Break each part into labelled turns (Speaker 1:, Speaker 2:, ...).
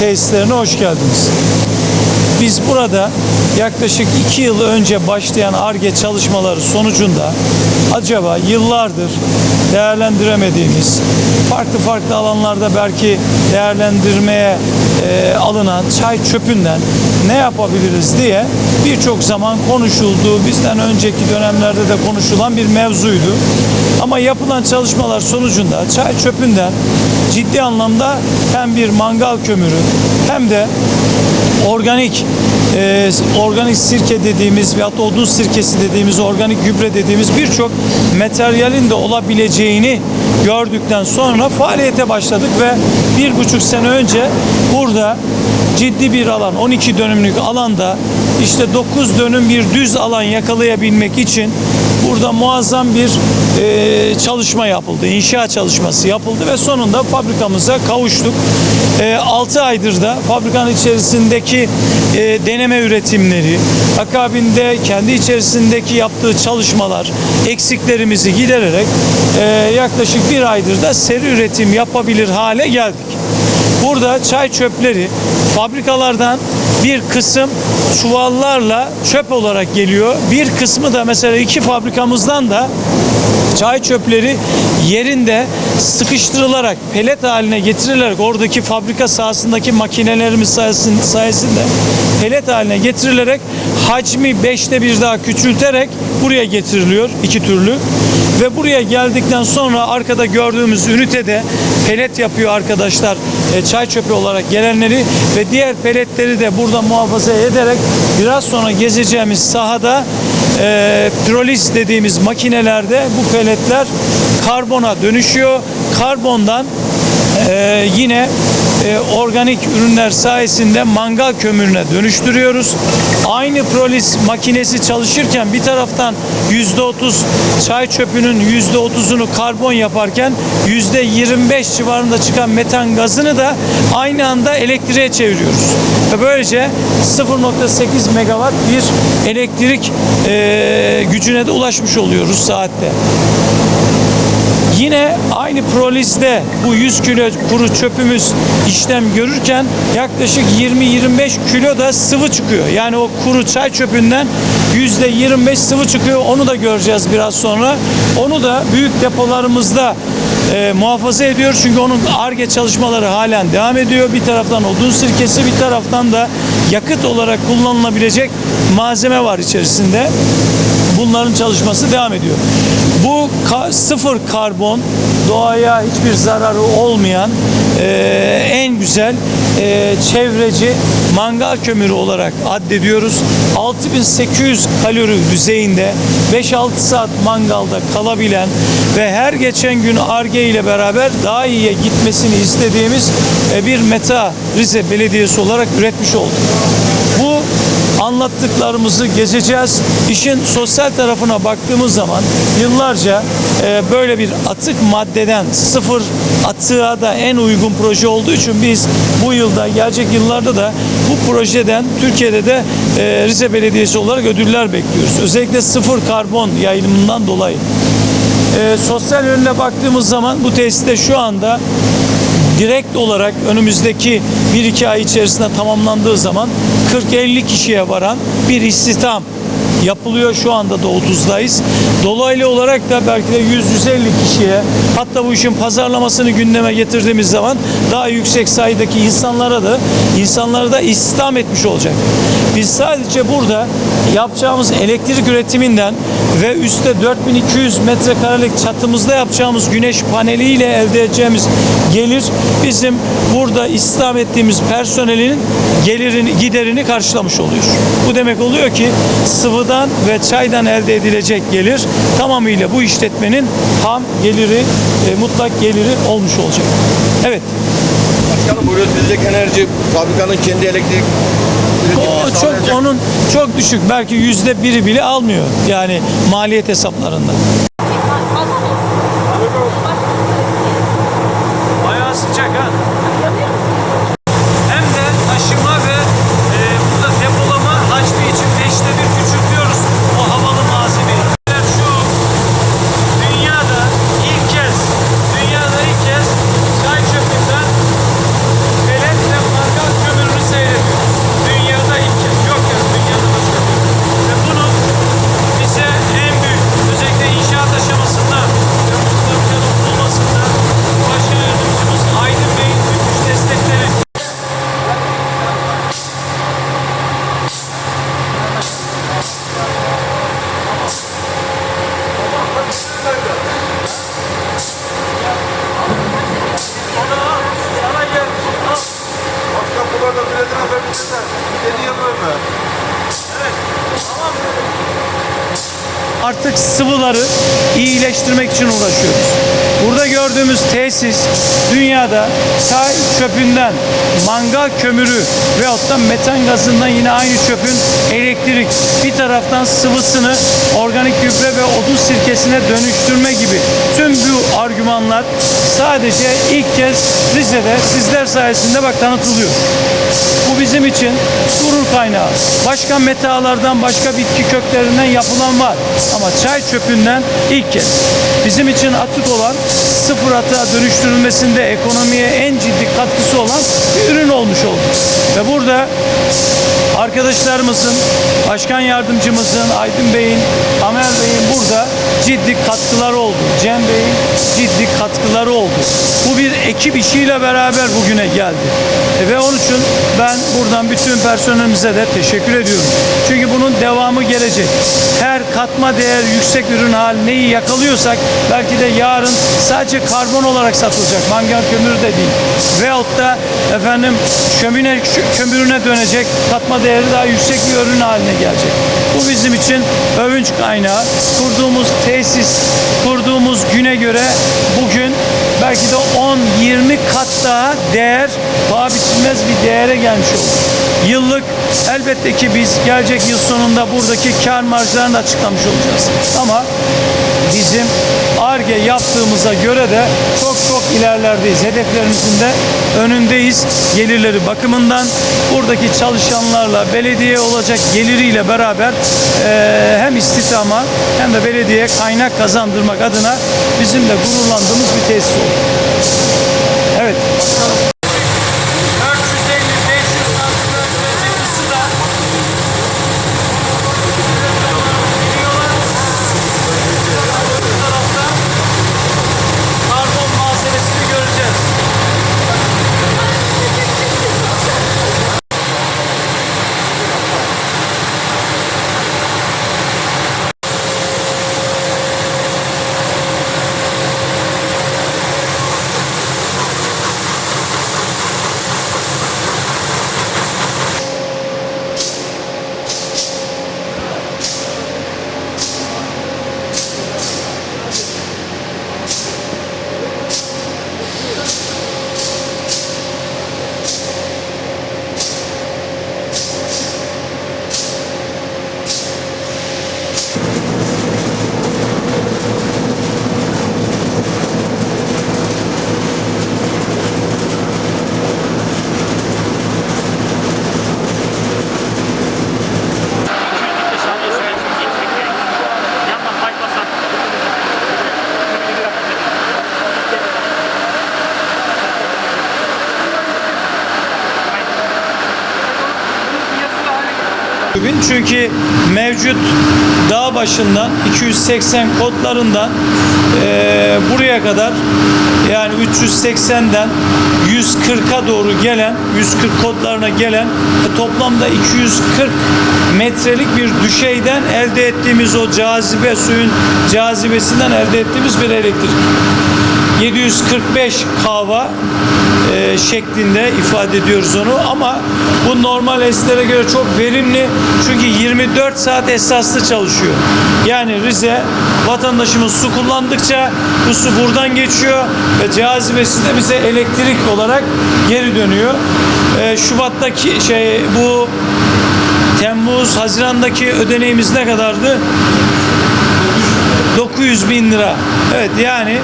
Speaker 1: tesislerine hoş geldiniz. Biz burada yaklaşık iki yıl önce başlayan ARGE çalışmaları sonucunda acaba yıllardır değerlendiremediğimiz, farklı farklı alanlarda belki değerlendirmeye e, alınan çay çöpünden ne yapabiliriz diye birçok zaman konuşulduğu, bizden önceki dönemlerde de konuşulan bir mevzuydu. Ama yapılan çalışmalar sonucunda çay çöpünden ciddi anlamda hem bir mangal kömürü hem de organik e, organik sirke dediğimiz veyahut da odun sirkesi dediğimiz organik gübre dediğimiz birçok materyalin de olabileceğini gördükten sonra faaliyete başladık ve bir buçuk sene önce burada ciddi bir alan 12 dönümlük alanda işte 9 dönüm bir düz alan yakalayabilmek için burada muazzam bir e, çalışma yapıldı. İnşaat çalışması yapıldı ve sonunda fabrikamıza kavuştuk. E, 6 aydır da fabrikanın içerisindeki e, deneme üretimleri, akabinde kendi içerisindeki yaptığı çalışmalar, eksiklerimizi gidererek e, yaklaşık bir aydır da seri üretim yapabilir hale geldik. Burada çay çöpleri fabrikalardan bir kısım çuvallarla çöp olarak geliyor. Bir kısmı da mesela iki fabrikamızdan da çay çöpleri yerinde sıkıştırılarak pelet haline getirilerek oradaki fabrika sahasındaki makinelerimiz sayesinde pelet haline getirilerek hacmi beşte bir daha küçülterek buraya getiriliyor iki türlü ve buraya geldikten sonra arkada gördüğümüz ünitede pelet yapıyor arkadaşlar e, çay çöpü olarak gelenleri ve diğer peletleri de burada muhafaza ederek biraz sonra gezeceğimiz sahada e, piroliz dediğimiz makinelerde bu peletler karbona dönüşüyor. Karbondan e, yine e, organik ürünler sayesinde mangal kömürüne dönüştürüyoruz. Aynı proliz makinesi çalışırken bir taraftan %30 çay çöpünün %30'unu karbon yaparken %25 civarında çıkan metan gazını da aynı anda elektriğe çeviriyoruz. Ve böylece 0.8 megawatt bir elektrik e, gücüne de ulaşmış oluyoruz saatte. Yine aynı prolizde bu 100 kilo kuru çöpümüz işlem görürken yaklaşık 20-25 kilo da sıvı çıkıyor. Yani o kuru çay çöpünden %25 sıvı çıkıyor. Onu da göreceğiz biraz sonra. Onu da büyük depolarımızda e, muhafaza ediyor. Çünkü onun ARGE çalışmaları halen devam ediyor. Bir taraftan odun sirkesi bir taraftan da yakıt olarak kullanılabilecek malzeme var içerisinde. Bunların çalışması devam ediyor. Bu ka- sıfır karbon doğaya hiçbir zararı olmayan e, en güzel e, çevreci mangal kömürü olarak addediyoruz. 6800 kalori düzeyinde 5-6 saat mangalda kalabilen ve her geçen gün ARGE ile beraber daha iyiye gitmesini istediğimiz e, bir meta Rize Belediyesi olarak üretmiş olduk. Anlattıklarımızı gezeceğiz. İşin sosyal tarafına baktığımız zaman yıllarca e, böyle bir atık maddeden sıfır atığa da en uygun proje olduğu için biz bu yılda gelecek yıllarda da bu projeden Türkiye'de de e, Rize Belediyesi olarak ödüller bekliyoruz. Özellikle sıfır karbon yayılımından dolayı. E, sosyal yönüne baktığımız zaman bu tesiste şu anda direkt olarak önümüzdeki 1-2 ay içerisinde tamamlandığı zaman 40-50 kişiye varan bir istihdam yapılıyor. Şu anda da 30'dayız. Dolaylı olarak da belki de 100-150 kişiye hatta bu işin pazarlamasını gündeme getirdiğimiz zaman daha yüksek sayıdaki insanlara da insanları da istihdam etmiş olacak. Biz sadece burada yapacağımız elektrik üretiminden ve üstte 4200 metrekarelik çatımızda yapacağımız güneş paneliyle elde edeceğimiz gelir bizim burada istihdam ettiğimiz personelin gelirini giderini karşılamış oluyor. Bu demek oluyor ki sıvıdan ve çaydan elde edilecek gelir tamamıyla bu işletmenin ham geliri, e, mutlak geliri olmuş olacak. Evet.
Speaker 2: Başkanım bu üretilecek enerji fabrikanın kendi elektrik
Speaker 1: O çok onun çok düşük belki yüzde biri bile almıyor yani maliyet hesaplarında. Bayağı sıcak ha. Hem de taşıma ve e, burada depolama hacmi için beşte bir küçültüyoruz o havalı malzemeyi. Şu dünyada ilk kez dünyada ilk kez çay çöpünden pelet ve artık sıvıları iyileştirmek için uğraşıyoruz. Burada gördüğümüz tesis dünyada çay çöpünden mangal kömürü veyahut da metan gazından yine aynı çöpün elektrik bir taraftan sıvısını organik gübre ve odun sirkesine dönüştürme gibi tüm bu argümanlar sadece ilk kez Rize'de sizler sayesinde bak tanıtılıyor. Bu bizim için gurur kaynağı. Başka metalardan, başka bitki köklerinden yapılan var. Ama çay çöpünden ilk kez. Bizim için atık olan sıfır atığa dönüştürülmesinde ekonomiye en ciddi katkısı olan bir ürün olmuş oldu. Ve burada arkadaşlarımızın, başkan yardımcımızın, Aydın Bey'in, Amer Bey'in burada ciddi katkıları oldu. Cem Bey'in ciddi katkıları oldu. Bu bir ekip işiyle beraber bugüne geldi. E ve onun için ben buradan bütün personelimize de teşekkür ediyorum. Çünkü bunun devamı gelecek. Her katma değer yüksek ürün haline yakalıyorsak belki de yarın sadece karbon olarak satılacak. Mangal kömürü de değil. Veyahut da efendim şömine kömürüne dönecek. Katma değeri daha yüksek bir ürün haline gelecek. Bu bizim için övünç kaynağı. Kurduğumuz tesis, kurduğumuz güne göre bugün belki de 10-20 kat daha değer, paha biçilmez bir değere gelmiş olduk. Yıllık elbette ki biz gelecek yıl sonunda buradaki kar marjlarını açıklamış olacağız. Ama bizim ARGE yaptığımıza göre de çok çok ilerlerdeyiz. Hedeflerimizin de önündeyiz. Gelirleri bakımından buradaki çalışanlarla belediye olacak geliriyle beraber eee, hem istihdama hem de belediye kaynak kazandırmak adına bizim de gururlandığımız bir tesis oldu. Evet. Çünkü mevcut dağ başından 280 kodlarından eee, buraya kadar yani 380'den 140'a doğru gelen 140 kodlarına gelen e, toplamda 240 metrelik bir düşeyden elde ettiğimiz o cazibe suyun cazibesinden elde ettiğimiz bir elektrik. 745 kava e, şeklinde ifade ediyoruz onu ama bu normal eslere göre çok verimli çünkü 24 saat esaslı çalışıyor. Yani Rize vatandaşımız su kullandıkça bu su buradan geçiyor ve cazibesi de bize elektrik olarak geri dönüyor. E, Şubat'taki şey bu Temmuz, Haziran'daki ödeneğimiz ne kadardı? 900 bin lira. Evet yani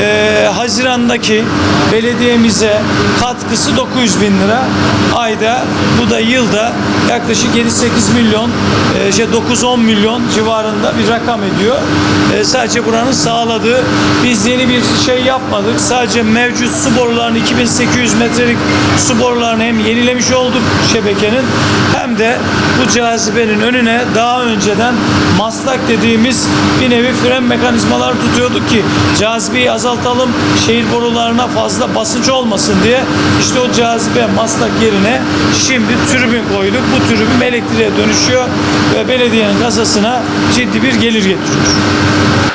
Speaker 1: e, Haziran'daki belediyemize katkısı 900 bin lira. Ayda bu da yılda yaklaşık 7-8 milyon e, şey 9-10 milyon civarında bir rakam ediyor. E, sadece buranın sağladığı biz yeni bir şey yapmadık. Sadece mevcut su borularını 2800 metrelik su borularını hem yenilemiş olduk şebekenin hem de bu cazibenin önüne daha önceden maslak dediğimiz bir nevi fren mekanizmaları tutuyorduk ki cazibeyi azaltalım şehir borularına fazla basınç olmasın diye işte o cazibe maslak yerine şimdi tribün koyduk. Bu tribün elektriğe dönüşüyor ve belediyenin kasasına ciddi bir gelir getiriyor.